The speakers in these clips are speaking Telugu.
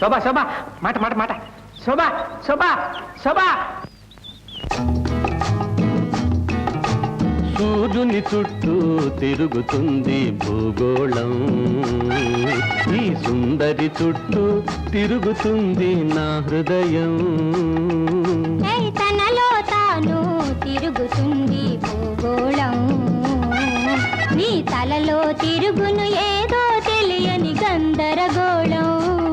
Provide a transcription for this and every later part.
శోభా శోభా. మాట మాట మాట. శోభా శోభా శోభా. సూర్యుని చుట్టూ తిరుగుతుంది భూగోళం. ఈ సుందరి చుట్టూ తిరుగుతుంది నా హృదయం. తనలో తాను తిరుగుతుంది భూగోళం. నీ తలలో తిరుగును ఏదో తెలియని గందరగోళం.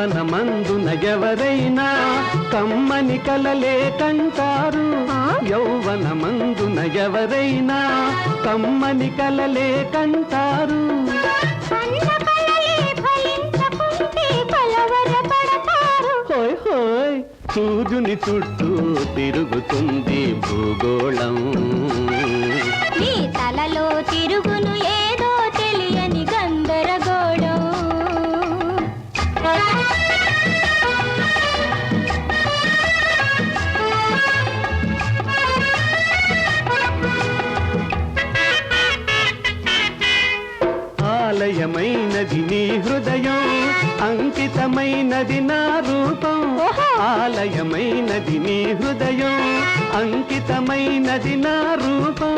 యౌవన మందున ఎవరైనా కమ్మని కలలే కంటారు యౌవన మందున ఎవరైనా కమ్మని కలలే కంటారు హోయ్ హోయ్ సూర్యుని చుట్టూ తిరుగుతుంది భూగోళం. తలలో తిరుగును ఆలయమైనది నీ హృదయం అంకితమైనది నా రూపం. ఆలయమైనది నీ హృదయం అంకితమైనది నా రూపం.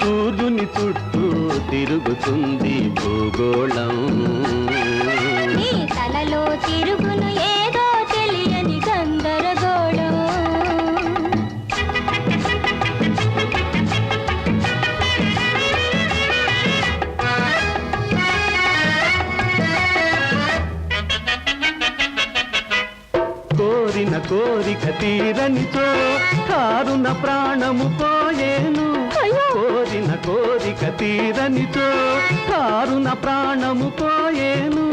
సూర్యుని చుట్టూ తిరుగుతుంది భూగోళం. తలలో తిరుగును ఏదో కోరిన కోరిక తీరనితో కారున ప్రాణము పోయేను. కోరిన కోరిక తీరనితో కారున ప్రాణము పోయేను.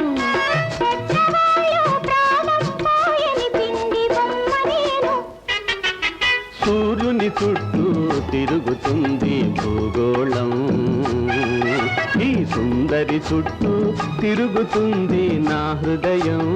సూర్యుని చుట్టూ తిరుగుతుంది భూగోళం. ఈ సుందరి చుట్టూ తిరుగుతుంది నా హృదయం.